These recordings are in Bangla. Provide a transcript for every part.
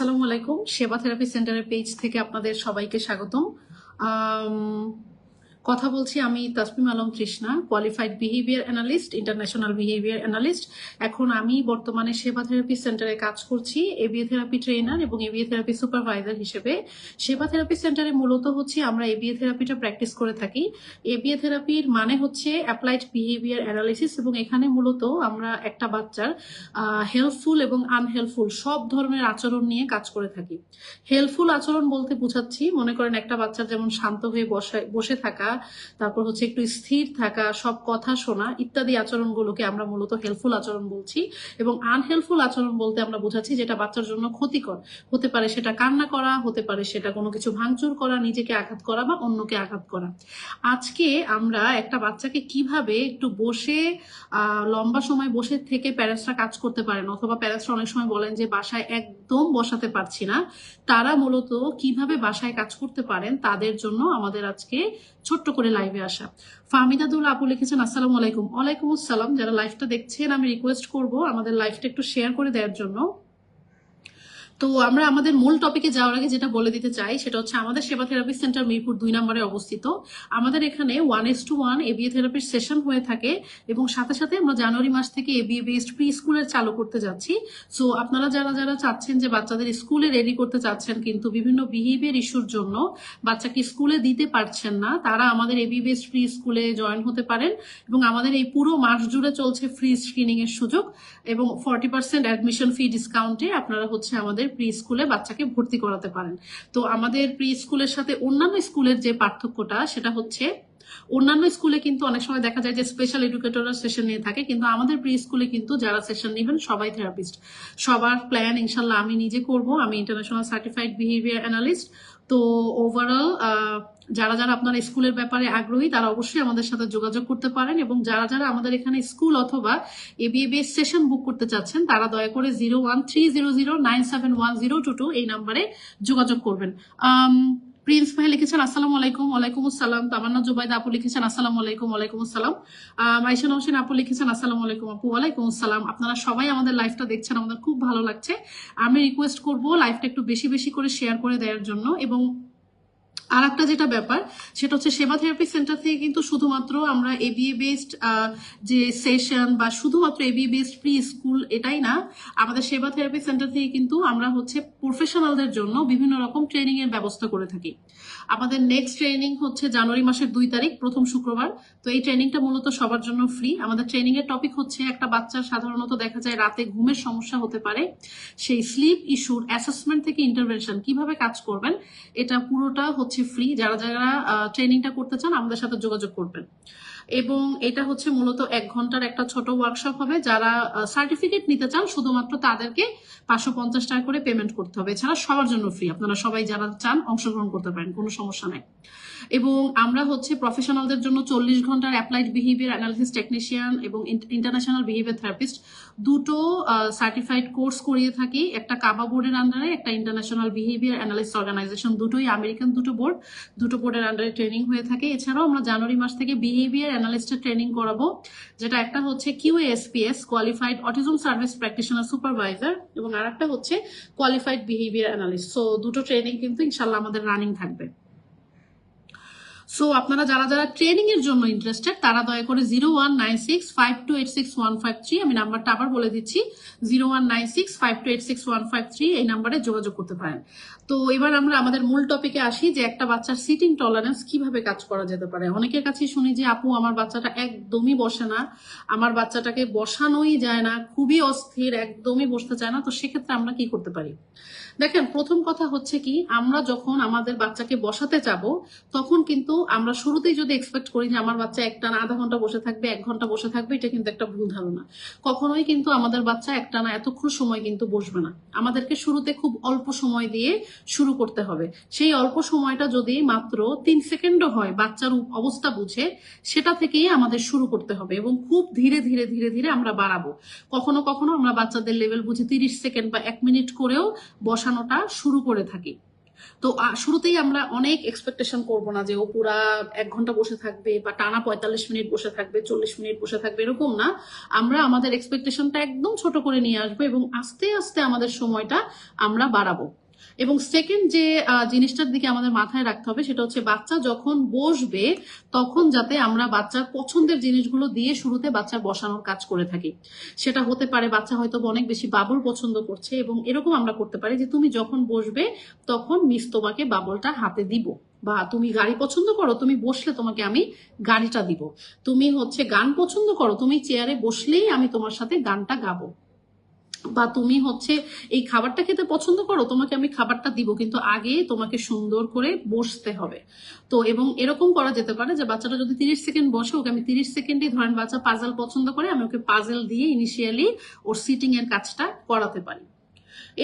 আসসালামু আলাইকুম। সেবা থেরাপি সেন্টারের পেজ থেকে আপনাদের সবাইকে স্বাগতম। কথা বলছি আমি Tasmim Alam Trishna qualified behaviour analyst international behaviour analyst এখন আমি বর্তমানে সেবা থেরাপি সেন্টারে কাজ করছি, এবিএ থেরাপি ট্রেনার এবং এবিএ থেরাপি সুপারভাইজার হিসেবে। সেবা থেরাপি সেন্টারে মূলত হচ্ছে আমরা এবিএ থেরাপিটা প্র্যাকটিস করে থাকি। এবিএ থেরাপির মানে হচ্ছে অ্যাপ্লাইড বিহেভিয়ার অ্যানালিসিস এবং এখানে মূলত আমরা একটা বাচ্চার হেল্পফুল এবং আনহেল্পফুল সব ধরনের আচরণ নিয়ে কাজ করে থাকি। হেল্পফুল আচরণ বলতে বোঝাচ্ছি, মনে করেন একটা বাচ্চার যেমন শান্ত হয়ে বসে বসে থাকা তারপর হচ্ছে একটু স্থির থাকা, সব কথা শোনা ইত্যাদি আচরণগুলোকে আমরা মূলত হেল্পফুল আচরণ বলছি এবং আনহেল্পফুল আচরণ বলতে আমরা বোঝাচ্ছি যেটা বাচ্চার জন্য ক্ষতিকর। হতে পারে সেটা কান্না করা, হতে পারে সেটা কোনো কিছু ভাঙচুর করা, নিজেকে আঘাত করা বা অন্যকে আঘাত করা। আজকে আমরা একটা বাচ্চাকে কীভাবে একটু বসে লম্বা সময় বসে থেকে প্যারেন্টসরা কাজ করতে পারেন অথবা প্যারেন্টসরা অনেক সময় বলেন যে বাসায় একদম বসাতে পারছি না, তারা মূলত কীভাবে বাসায় কাজ করতে পারেন তাদের জন্য আমাদের আজকে ছোট্ট করে লাইভে আসা। ফাহমিদাদুল আপু লিখেছেন, আসসালামু আলাইকুম। ওয়ালাইকুম আসসালাম। যারা লাইভটা দেখছেন, আমি রিকোয়েস্ট করব আমাদের লাইভটা একটু শেয়ার করে দেওয়ার জন্য। তো আমরা আমাদের মূল টপিকে যাওয়ার আগে যেটা বলে দিতে চাই, সেটা হচ্ছে আমাদের সেবা থেরাপি সেন্টার মিরপুর দুই নম্বরে অবস্থিত। আমাদের এখানে one S two one ABA থেরাপির সেশন হয়ে থাকে এবং সাথে সাথে আমরা জানুয়ারি মাস থেকে এবিএ বেসড প্রি স্কুলের চালু করতে যাচ্ছি। সো আপনারা যারা যারা চাচ্ছেন যে বাচ্চাদের স্কুলে রেডি করতে চাচ্ছেন কিন্তু বিভিন্ন বিহেভিয়ার ইস্যুর জন্য বাচ্চাকে স্কুলে দিতে পারছেন না, তারা আমাদের এবি বেসড প্রি স্কুলে জয়েন হতে পারেন এবং আমাদের এই পুরো মাস জুড়ে চলছে ফ্রি স্ক্রিনিং এর সুযোগ এবং ফর্টি পার্সেন্ট অ্যাডমিশন ফি ডিসকাউন্টে আপনারা হচ্ছে আমাদের প্রি স্কুলে বাচ্চাকে ভর্তি করাতে পারেন। তো আমাদের প্রি স্কুলের সাথে অন্যান্য স্কুলের যে পার্থক্যটা, সেটা হচ্ছে অন্যান্য স্কুলে কিন্তু অনেক সময় দেখা যায় যে স্পেশাল এডুকেটররা সেশন নিয়ে থাকে, কিন্তু আমাদের প্রি স্কুলে কিন্তু যারা সেশন নেবেন সবাই থেরাপিস্ট সবার প্ল্যান ইনশাল্লাহ আমি নিজে করব। আমি ইন্টারন্যাশনাল সার্টিফাইড বিহেভিয়ার অ্যানালিস্ট তো ওভারঅল যারা যারা আপনার স্কুলের ব্যাপারে আগ্রহী, তারা অবশ্যই আমাদের সাথে যোগাযোগ করতে পারেন এবং যারা যারা আমাদের এখানে স্কুল অথবা এবিএবিএস সেশন বুক করতে চাচ্ছেন, তারা দয়া করে zero one three zero zero nine seven one zero two two এই নাম্বারে যোগাযোগ করবেন। প্রিন্স ভাই লিখেছেন, আসসালামু আলাইকুম, ওয়ালাইকুম আসসালাম। তামান্না জুবাইদা আপু লিখেছেন, আসসালামু আলাইকুম, ওয়ালাইকুম আসসালাম। মাইশান হোসেন আপু লিখেছেন, আসসালামু আলাইকুম আপু, ওয়ালাইকুম আসসালাম। আপনারা সবাই আমাদের লাইভটা দেখছেন, আমাদের খুব ভালো লাগছে। আমি রিকোয়েস্ট করব লাইভটা একটু বেশি বেশি করে শেয়ার করে দেওয়ার জন্য এবং আর একটা যেটা ব্যাপার, সেটা হচ্ছে সেবা থেরাপি সেন্টার থেকে কিন্তু শুধুমাত্র আমরা এবিএ বেসড যে সেশন বা শুধুমাত্র এবিএ বেসড প্রি স্কুল এটাই না, আমাদের সেবা থেরাপি সেন্টার থেকে কিন্তু আমরা হচ্ছে প্রফেশনালদের জন্য বিভিন্ন রকম ট্রেনিং এর ব্যবস্থা করে থাকি। আমাদের নেক্সট ট্রেনিং হচ্ছে জানুয়ারি মাসের দুই তারিখ, প্রথম শুক্রবার। তো এই ট্রেনিংটা মূলত সবার জন্য ফ্রি আমাদের ট্রেনিং এর টপিক হচ্ছে একটা বাচ্চার সাধারণত দেখা যায় রাতে ঘুমের সমস্যা হতে পারে। সেই স্লিপ ইস্যুর অ্যাসেসমেন্ট থেকে ইন্টারভেনশন কীভাবে কাজ করবেন, এটা পুরোটা হচ্ছে ফ্রি যারা যারা ট্রেনিংটা করতে চান, আমাদের সাথে যোগাযোগ করবেন। এবং এটা হচ্ছে মূলত এক ঘণ্টার একটা ছোট ওয়ার্কশপ হবে, যারা সার্টিফিকেট নিতে চান শুধুমাত্র তাদেরকে পাঁচশো পঞ্চাশ টাকা করে পেমেন্ট করতে হবে। এছাড়া সবার জন্য ফ্রি আপনারা সবাই যারা চান অংশগ্রহণ করতে পারেন, কোনো সমস্যা নাই। এবং আমরা হচ্ছে প্রফেশনালদের জন্য চল্লিশ ঘণ্টার অ্যাপ্লাইড বিহেভিয়ার অ্যানালিসিস টেকনিশিয়ান এবং ইন্টারন্যাশনাল বিহেভিয়ার থেরাপিস্ট দুটো সার্টিফাইড কোর্স করিয়ে থাকি। একটা কাবা বোর্ডের আন্ডারে একটা ইন্টারন্যাশনাল বিহেভিয়ার অ্যানালিসিস অর্গানাইজেশন দুটোই আমেরিকান দুটো বোর্ড দুটো বোর্ডের আন্ডারে ট্রেনিং হয়ে থাকে। এছাড়াও আমরা জানুয়ারি মাস থেকে বিহেভিয়ার অ্যানালিস্টের ট্রেনিং করাবো, যেটা একটা হচ্ছে Q QSPS qualified autism service practitioner supervisor এবং আর একটা হচ্ছে কোয়ালিফাইড বিহেভিয়ার অ্যানালিস্ট সো দুটো ট্রেনিং কিন্তু ইনশাল্লাহ আমাদের রানিং থাকবে। সো আপনারা যারা যারা ট্রেনিং এর জন্য ইন্টারেস্টেড তারা দয়া করে zero one nine six five two eight six one five three আমি নাম্বারটা আবার বলে দিচ্ছি zero one nine six five two eight six one five three এই নাম্বারে যোগাযোগ করতে পারেন। তো এবার আমরা আমাদের মূল টপিকে আসি যে একটা বাচ্চার সিটিং টলারেন্স কীভাবে কাজ করা যেতে পারে। অনেকের কাছে শুনি যে, আপু, আমার বাচ্চাটা একদমই বসে না, আমার বাচ্চাটাকে বসানোই যায় না, খুবই অস্থির, একদমই বসতে চায় না। তো সেক্ষেত্রে আমরা কি করতে পারি? দেখেন, প্রথম কথা হচ্ছে কি, আমরা যখন আমাদের বাচ্চাকে বসাতে যাব, তখন কিন্তু আমরা শুরুতেই যদি এক্সপেক্ট করি যে আমার বাচ্চা একটানা আধা ঘণ্টা বসে থাকবে, এক ঘণ্টা বসে থাকবে, এটা কিন্তু একটা ভুল ধারণা। কখনোই কিন্তু আমাদের বাচ্চা একটানা এতক্ষণ সময় কিন্তু বসবে না। আমাদেরকে শুরুতে খুব অল্প সময় দিয়ে শুরু করতে হবে। সেই অল্প সময়টা যদি মাত্র তিন সেকেন্ডও হয় বাচ্চার অবস্থা বুঝে, সেটা থেকেই আমাদের শুরু করতে হবে এবং খুব ধীরে ধীরে ধীরে ধীরে আমরা বাড়াবো। কখনো কখনো আমরা বাচ্চাদের লেভেল বুঝে তিরিশ সেকেন্ড বা এক মিনিট করেও বসানোটা শুরু করে থাকি। তো শুরুতেই আমরা অনেক এক্সপেকটেশন করব না যে ও পুরা এক ঘণ্টা বসে থাকবে বা টানা পঁয়তাল্লিশ মিনিট বসে থাকবে, চল্লিশ মিনিট বসে থাকবে, এরকম না। আমরা আমাদের এক্সপেকটেশনটা একদম ছোট করে নিয়ে আসব এবং আস্তে আস্তে আমাদের সময়টা আমরা বাড়াবো। এবং সেকেন্ড যে জিনিসটার দিকে আমাদের মাথায় রাখতে হবে সেটা হচ্ছে বাচ্চা যখন বসবে তখন যাতে আমরা বাচ্চার পছন্দের জিনিসগুলো দিয়ে শুরুতে বাচ্চার বসানোর কাজ করে থাকি। সেটা হতে পারে বাচ্চা হয়তো অনেক বেশি বাবল পছন্দ করছে এবং এরকম আমরা করতে পারি যে তুমি যখন বসবে তখন মিস তোমাকে বাবলটা হাতে দিব বা তুমি গাড়ি পছন্দ করো, তুমি বসলে তোমাকে আমি গাড়িটা দিব। তুমি হচ্ছে গান পছন্দ করো, তুমি চেয়ারে বসলেই আমি তোমার সাথে গানটা গাবো। বা তুমি হচ্ছে এই খাবারটা খেতে পছন্দ করো, তোমাকে আমি খাবারটা দিব, কিন্তু আগে তোমাকে সুন্দর করে বসতে হবে। তো এবং এরকম করা যেতে পারে যে বাচ্চাটা যদি তিরিশ সেকেন্ড বসে, ওকে আমি তিরিশ সেকেন্ডে ধরেন বাচ্চা পাজল পছন্দ করে, আমি ওকে পাজল দিয়ে ইনিশিয়ালি ওর সিটিং এর কাজটা করাতে পারি।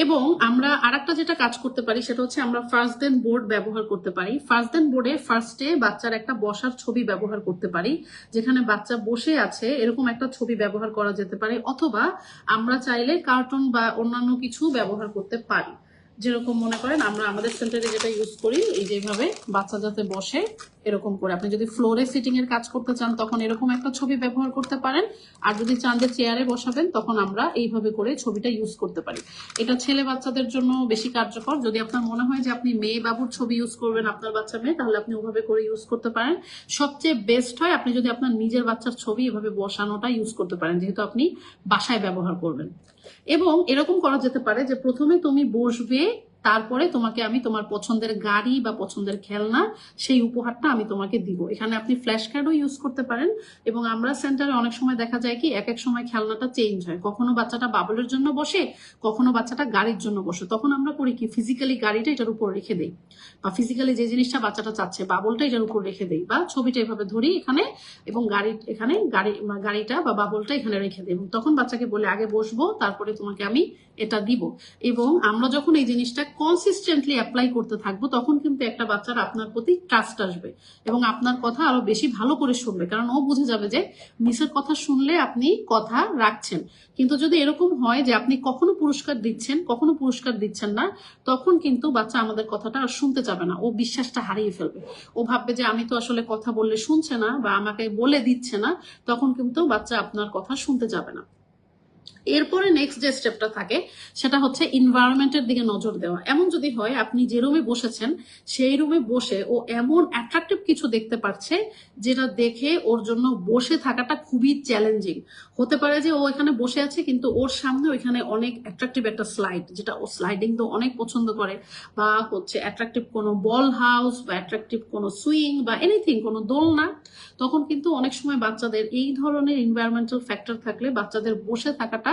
এবং আমরা আরেকটা যেটা কাজ করতে পারি, সেটা হচ্ছে আমরা ফার্স্ট দেন বোর্ড ব্যবহার করতে পারি। ফার্স্ট দেন বোর্ডে ফার্স্টে বাচ্চার একটা বসার ছবি ব্যবহার করতে পারি, যেখানে বাচ্চা বসে আছে, এরকম একটা ছবি ব্যবহার করা যেতে পারে, অথবা আমরা চাইলে কার্টুন বা অন্যান্য কিছু ব্যবহার করতে পারি। যেরকম মনে করেন, আমরা আমাদের সেন্টারে যেটা ইউজ করি, এই যেভাবে বাচ্চা যাতে বসে, এরকম করে। আপনি যদি ফ্লোরে সিটিং এর কাজ করতে চান, তখন এরকম একটা ছবি ব্যবহার করতে পারেন। আর যদি চান যে চেয়ারে বসাবেন, তখন আমরা এইভাবে করে ছবিটা ইউজ করতে পারি। এটা ছেলে বাচ্চাদের জন্য বেশি কার্যকর। যদি আপনার মনে হয় যে আপনি মেয়ে বাবুর ছবি ইউজ করবেন, আপনার বাচ্চা মেয়ে, তাহলে আপনি ওভাবে করে ইউজ করতে পারেন। সবচেয়ে বেস্ট হয় আপনি যদি আপনার নিজের বাচ্চার ছবি এভাবে বসানোটা ইউজ করতে পারেন, যেহেতু আপনি বাসায় ব্যবহার করবেন। এবং এরকম করা যেতে পারে যে প্রথমে তুমি বসবে তারপরে তোমাকে আমি তোমার পছন্দের গাড়ি বা পছন্দের খেলনা সেই উপহারটা আমি তোমাকে দিব। এখানে আপনি ফ্ল্যাশ কার্ডও ইউজ করতে পারেন এবং আমরা সেন্টারে অনেক সময় দেখা যায় কি এক এক সময় খেলনাটা চেঞ্জ হয়। কখনো বাচ্চাটা বাবলের জন্য বসে, কখনো বাচ্চাটা গাড়ির জন্য বসে। তখন আমরা করি কি ফিজিক্যালি গাড়িটা এটার উপর রেখে দেই বা ফিজিক্যালি যে জিনিসটা বাচ্চাটা চাচ্ছে বাবলটা এটার উপর রেখে দেই বা ছবিটা এভাবে ধরি এখানে এবং গাড়ি, এখানে গাড়ি, গাড়িটা বা বাবলটা এখানে রেখে দেই এবং তখন বাচ্চাকে বলে আগে বসবো, তারপরে তোমাকে আমি এটা দিব। এবং আমরা যখন এই জিনিসটা কনসিস্টেন্টলি অ্যাপ্লাই করতে থাকব, তখন কিন্তু একটা বাচ্চার আপনার প্রতি ট্রাস্ট আসবে এবং আপনার কথা আরও বেশি ভালো করে শুনবে। কারণ ও বুঝে যাবে যে মিসের কথা শুনলে আপনি কথা রাখছেন। কিন্তু যদি এরকম হয় যে আপনি কখনো পুরস্কার দিচ্ছেন, কখনো পুরস্কার দিচ্ছেন না, তখন কিন্তু বাচ্চা আমাদের কথাটা আর শুনতে যাবে না। ও বিশ্বাসটা হারিয়ে ফেলবে। ও ভাববে যে আমি তো আসলে কথা বললে শুনছে না বা আমাকে বলে দিচ্ছে না, তখন কিন্তু বাচ্চা আপনার কথা শুনতে যাবে না। এরপরে নেক্সট যে স্টেপটা থাকে, সেটা হচ্ছে এনভায়রনমেন্টের দিকে নজর দেওয়া। এমন যদি হয়, আপনি যে রুমে বসেছেন, সেই রুমে বসে ও এমন অ্যাট্রাকটিভ কিছু দেখতে পাচ্ছে যেটা দেখে ওর জন্য বসে থাকাটা খুবই চ্যালেঞ্জিং হতে পারে যে ও এখানে বসে আছে, কিন্তু ওর সামনে ওইখানে অনেক অ্যাট্রাকটিভ একটা স্লাইড যেটা ও স্লাইডিং তো অনেক পছন্দ করে, বা হচ্ছে অ্যাট্রাকটিভ কোনো বল হাউস বা অ্যাট্রাকটিভ কোনো সুইং বা এনিথিং কোনো দোলনা, তখন কিন্তু অনেক সময় বাচ্চাদের এই ধরনের এনভায়রনমেন্টাল ফ্যাক্টর থাকলে বাচ্চাদের বসে থাকাটা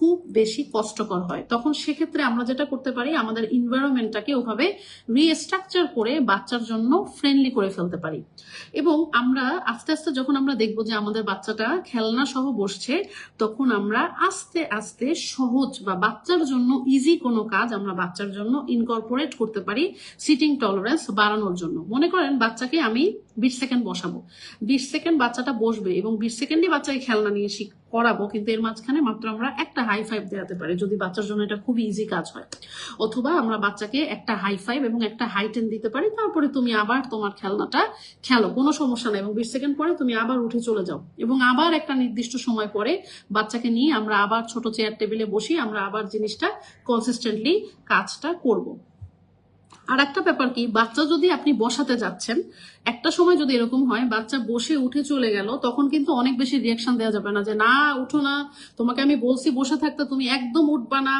খুব বেশি কষ্টকর হয়। তখন সেক্ষেত্রে আমরা যেটা করতে পারি, আমাদের এনভায়রনমেন্টটাকে ওভাবে রিস্ট্রাকচার করে বাচ্চার জন্য ফ্রেন্ডলি করে ফেলতে পারি। এবং আমরা আস্তে আস্তে যখন আমরা দেখব যে আমাদের বাচ্চাটা খেলনা সহ বসছে, তখন আমরা আস্তে আস্তে সহজ বা বাচ্চার জন্য ইজি কোনো কাজ আমরা বাচ্চার জন্য ইনকর্পোরেট করতে পারি সিটিং টলারেন্স বাড়ানোর জন্য। মনে করেন বাচ্চাকে আমি বিশ সেকেন্ড বসাবো। বিশ সেকেন্ড বাচ্চাটা বসবে এবং বিশ সেকেন্ডই বাচ্চাকে খেলনা নিয়ে শিখ করাবো, কিন্তু এর মাঝখানে মাত্র আমরা একটা হাই ফাইভ দেওয়াতে পারি, যদি বাচ্চার জন্য এটা খুব ইজি কাজ হয়। অথবা আমরা বাচ্চাকে একটা হাই ফাইভ এবং একটা হাই টেন দিতে পারি, তারপরে তুমি আবার তোমার খেলনাটা খেলো, কোনো সমস্যা নাই। এবং বিশ সেকেন্ড পরে তুমি আবার উঠে চলে যাও। এবং আবার একটা নির্দিষ্ট সময় পরে বাচ্চাকে নিয়ে আমরা আবার ছোট চেয়ার টেবিলে বসি আমরা আবার জিনিসটা কনসিস্টেন্টলি কাজটা করব। আর একটা ব্যাপার কি, বাচ্চা যদি আপনি বসাতে যাচ্ছেন, একটা সময় যদি এরকম হয়, বাচ্চা বসে উঠে চলে গেল, তখন কিন্তু অনেক বেশি রিয়াকশন দেওয়া যাবে না যে, না, উঠো না, তোমাকে আমি বলছি বসে থাকতে তুমি একদম উঠবা না।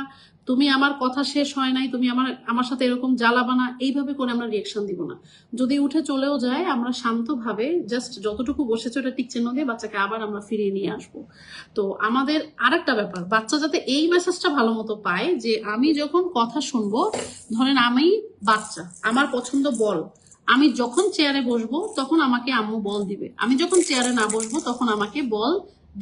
তুমি আমার কথা শেষ হয় নাই, তুমি আমার আমার সাথে এরকম জ্বালাবা না। এইভাবে করে আমরা রিয়াকশন দিব না। যদি উঠে চলেও যায়, আমরা শান্তভাবে জাস্ট যতটুকু বসেছে ওটা টিক চিহ্ন দিয়ে বাচ্চাকে আবার আমরা ফিরিয়ে নিয়ে আসব। তো আমাদের আর একটা ব্যাপার, বাচ্চা যাতে এই মেসেজটা ভালো মতো পায় যে, আমি যখন কথা শুনব, ধরেন আমি বাচ্চা, আমার পছন্দ বল, আমি যখন চেয়ারে বসবো, তখন আমাকে আম্মু বল দিবে। আমি যখন চেয়ারে না বসবো, তখন আমাকে বল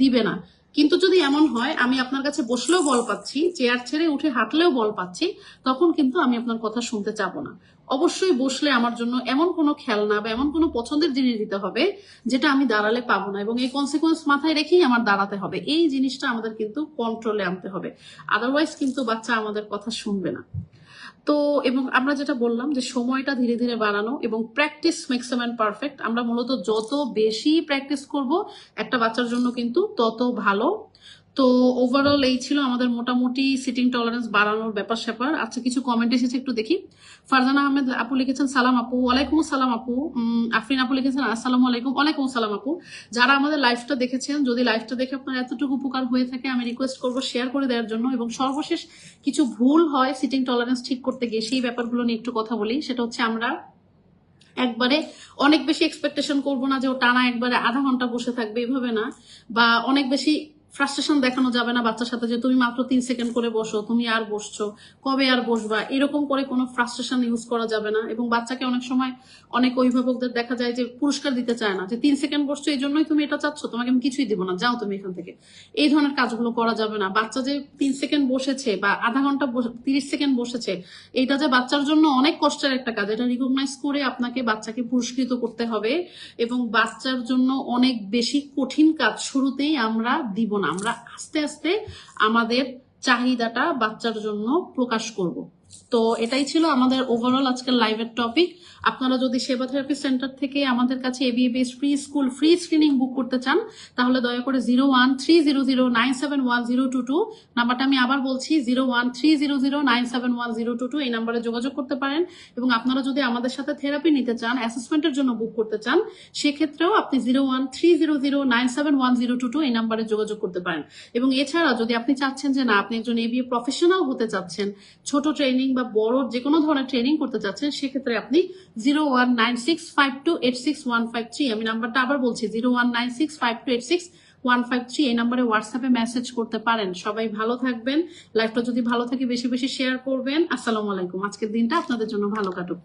দিবে না। কিন্তু যদি এমন হয়, আমি আপনার কাছে বসলেও বল পাচ্ছি, চেয়ার ছেড়ে উঠে হাঁটলেও বল পাচ্ছি, তখন কিন্তু আমি আপনার কথা শুনতে চাবো না। অবশ্যই বসলে আমার জন্য এমন কোনো খেলনা বা এমন কোনো পছন্দের জিনিস দিতে হবে, যেটা আমি দাঁড়ালে পাবো না এবং এই কনসিকুয়েন্স মাথায় রেখেই আমার দাঁড়াতে হবে। এই জিনিসটা আমাদের কিন্তু কন্ট্রোলে আনতে হবে। আদারওয়াইজ কিন্তু বাচ্চা আমাদের কথা শুনবে না। তো, এবং আমরা যেটা বললাম যে সময়টা ধীরে ধীরে বাড়ানো এবং প্র্যাকটিস মেক্স ম্যান পারফেক্ট আমরা মূলত যত বেশি প্র্যাকটিস করব, একটা বাচ্চার জন্য কিন্তু তত ভালো। তো ওভারঅল এই ছিল আমাদের মোটামুটি সিটিং টলারেন্স বাড়ানোর ব্যাপার স্যাপার। আচ্ছা কিছু কমেন্ট এসেছে, একটু দেখি। ফারজানা আহমেদ, আপু লিখেছেন, সালাম আপু। ওয়ালাইকুম সালাম আপু। আফরিন আপু লিখেছেন, আসসালামু আলাইকুম। ওয়ালাইকুম সালাম আপু। যারা আমাদের লাইভটা দেখেছেন, যদি লাইভটা দেখে আপনার এতটুকু উপকার হয়ে থাকে, আমি রিকোয়েস্ট করব শেয়ার করে দেওয়ার জন্য এবং সর্বশেষ কিছু ভুল হয় সিটিং টলারেন্স ঠিক করতে গিয়ে, সেই ব্যাপারগুলো নিয়ে একটু কথা বলি। সেটা হচ্ছে আমরা একবারে অনেক বেশি এক্সপেকটেশন করব না যে ও টানা একবারে আধা ঘণ্টা বসে থাকবে, এভাবে না। বা অনেক বেশি ফ্রাস্ট্রেশন দেখানো যাবে না বাচ্চার সাথে যে তুমি মাত্র তিন সেকেন্ড করে বসো, তুমি আর বসছো, কবে আর বসবা? এরকম করে কোনো ফ্রাস্ট্রেশন ইউজ করা যাবে না এবং বাচ্চাকে অনেক সময় অনেক অভিভাবকদের দেখা যায় যে পুরস্কার দিতে চায় না যে তিন সেকেন্ড বসছো এই জন্যই তুমি এটা চাচ্ছ, তোমাকে আমি কিছুই দিব না, যাও তুমি এখান থেকে। এই ধরনের কাজগুলো করা যাবে না। বাচ্চা যে তিন সেকেন্ড বসেছে বা আধা ঘণ্টা তিরিশ সেকেন্ড বসেছে এটা যে বাচ্চার জন্য অনেক কষ্টের একটা কাজ। এটা রিকগনাইজ করে আপনাকে বাচ্চাকে পুরস্কৃত করতে হবে এবং বাচ্চার জন্য অনেক বেশি কঠিন কাজ শুরুতেই আমরা দিব না আমরা আস্তে আস্তে আমাদের চাহিদাটা বাচ্চার জন্য প্রকাশ করব। তো এটাই ছিল আমাদের ওভারঅল আজকের লাইভের টপিক আপনারা যদি সেবা থেরাপি সেন্টার থেকে আমাদের কাছে এবিএবিএস free school free screening book করতে চান, তাহলে দয়া করে zero one three zero zero nine seven one zero two two নাম্বারটা আমি আবার বলছি zero one three zero zero nine seven one zero two two এই নাম্বারে যোগাযোগ করতে পারেন এবং আপনারা যদি আমাদের সাথে থেরাপি নিতে চান অ্যাসেসমেন্টের জন্য বুক করতে চান, সেক্ষেত্রেও আপনি zero one three zero zero nine seven one zero two two এই নাম্বারে যোগাযোগ করতে পারেন। এবং এছাড়া যদি আপনি চাচ্ছেন যে না, আপনি একজন এবিএ প্রফেশনাল হতে চাচ্ছেন, ছোট ট্রেনিং বা বড় যে কোনো ধরনের ট্রেনিং করতে চাচ্ছেন, সেক্ষেত্রে আপনি zero one nine six five two eight six one five three আমি নাম্বারটা আবার বলছি zero one nine six five two eight six one five three এই নাম্বারে হোয়াটসঅ্যাপে মেসেজ করতে পারেন। সবাই ভালো থাকবেন। লাইফটা যদি ভালো থাকে, বেশি বেশি শেয়ার করবেন। আসসালামু আলাইকুম। আজকের দিনটা আপনাদের জন্য ভালো কাটুক।